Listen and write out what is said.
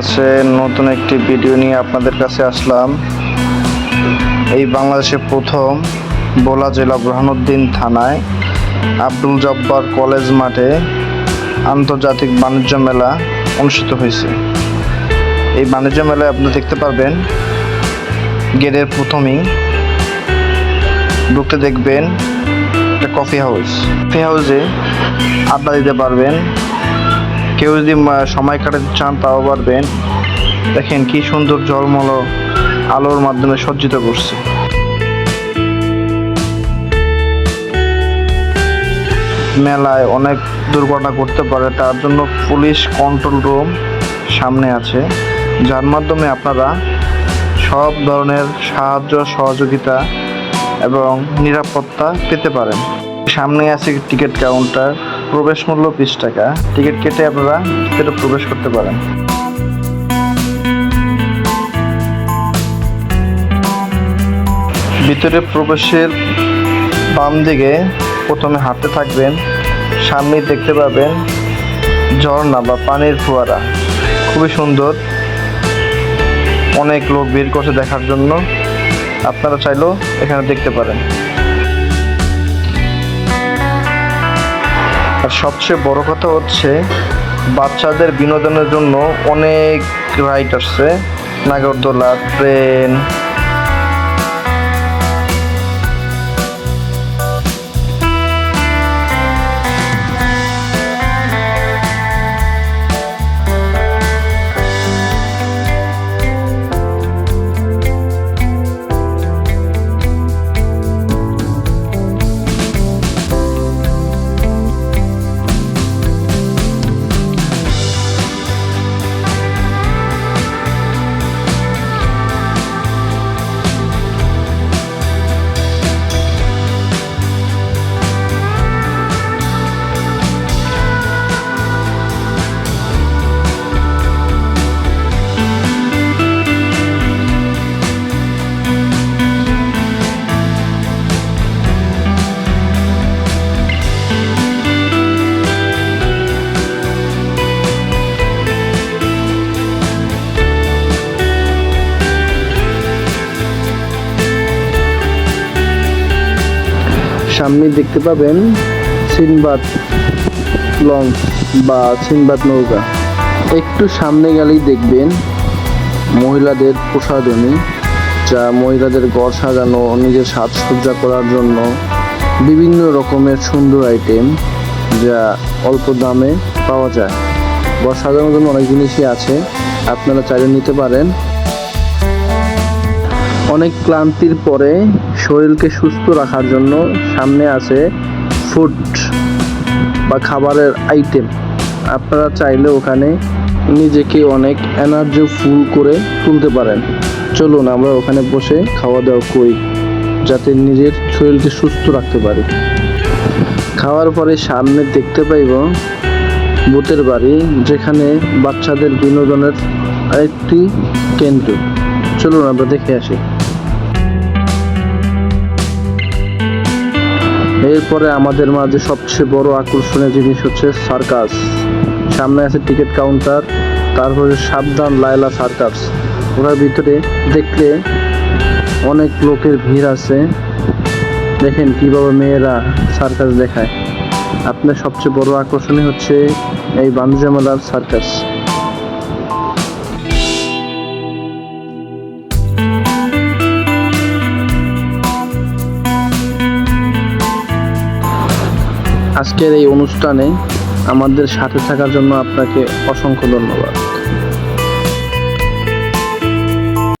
আছে নতুন একটি ভিডিও নিয়ে আপনাদের কাছে আসলাম। এই বাংলাদেশে প্রথম বোলা জেলা বুরহানুদ্দিন থানায় আব্দুল জব্বার কলেজ মাঠে আন্তর্জাতিক বাণিজ্য মেলা অনুষ্ঠিত হয়েছে। এই বাণিজ্য মেলায় আপনি দেখতে পারবেন গেটের প্রথমেই ঢুকতে দেখবেন একটা কফি হাউস। কফি হাউসে আড্ডা দিতে পারবেন কেউ যদি সময় কাটাতে চান, তাও পারবেন দেখেন কি সুন্দর জলমল আলোর মাধ্যমে সজ্জিত করছে। মেলায় অনেক দুর্ঘটনা করতে পারে, তার জন্য পুলিশ কন্ট্রোল রুম সামনে আছে। যার মাধ্যমে আপনারা সব ধরনের সাহায্য, সহযোগিতা এবং নিরাপত্তা পেতে পারেন। সামনে আছে টিকিট কাউন্টার। প্রবেশ মূল্য বিশ টাকা। টিকিট কেটে আপনারা ভিতরে প্রবেশ করতে পারেন। ভিতরে প্রবেশের বাম দিকে প্রথমে হাঁটতে থাকবেন সামনে দেখতে পাবেন ঝর্ণা বা পানির ফোয়ারা। খুবই সুন্দর। অনেক লোক ভিড় করছে দেখার জন্য। আপনারা চাইলেও এখানে দেখতে পারেন। আর সবচেয়ে বড় কথা হচ্ছে বাচ্চাদের বিনোদনের জন্য অনেক রাইড আসছে নাগরদোলা ট্রেন সামনে দেখতে পাবেন সিনবাদ লঞ্চ বা সিনবাদ নৌকা। একটু সামনে গেলেই দেখবেন মহিলাদের প্রসাধনী, যা মহিলাদের ঘর সাজানো, নিজের সাজসজ্জা করার জন্য বিভিন্ন রকমের সুন্দর আইটেম যা অল্প দামে পাওয়া যায়। ঘর সাজানোর জন্য অনেক জিনিসই আছে, আপনারা চাইলে নিতে পারেন। অনেক ক্লান্তির পরে শরীরকে সুস্থ রাখার জন্য সামনে আছে ফুড বা খাবারের আইটেম আপনারা চাইলে ওখানে নিজেকে অনেক এনার্জি ফুল করে তুলতে পারেন। চলুন আমরা ওখানে বসে খাওয়া দাওয়া করি, যাতে নিজের শরীরকে সুস্থ রাখতে পারি। খাওয়ার পরে সামনে দেখতে পাইব ভূতের বাড়ি, যেখানে বাচ্চাদের বিনোদনের আরেকটি কেন্দ্র। চলুন আমরা দেখে আসি। এরপরে আমাদের মাঝে সবচেয়ে বড় আকর্ষণীয় জিনিস হচ্ছে সার্কাস। সামনে আছে টিকিট কাউন্টার, তারপরে সাবধান লায়লা সার্কাস। ওনার ভিতরে দেখলে অনেক লোকের ভিড় আছে। দেখেন কীভাবে মেয়েরা সার্কাস দেখায়। আপনার সবচেয়ে বড় আকর্ষণীয় হচ্ছে এই বাঞ্জামেলার সার্কাস। আজকের এই অনুষ্ঠানে আমাদের সাথে থাকার জন্য আপনাকে অসংখ্য ধন্যবাদ।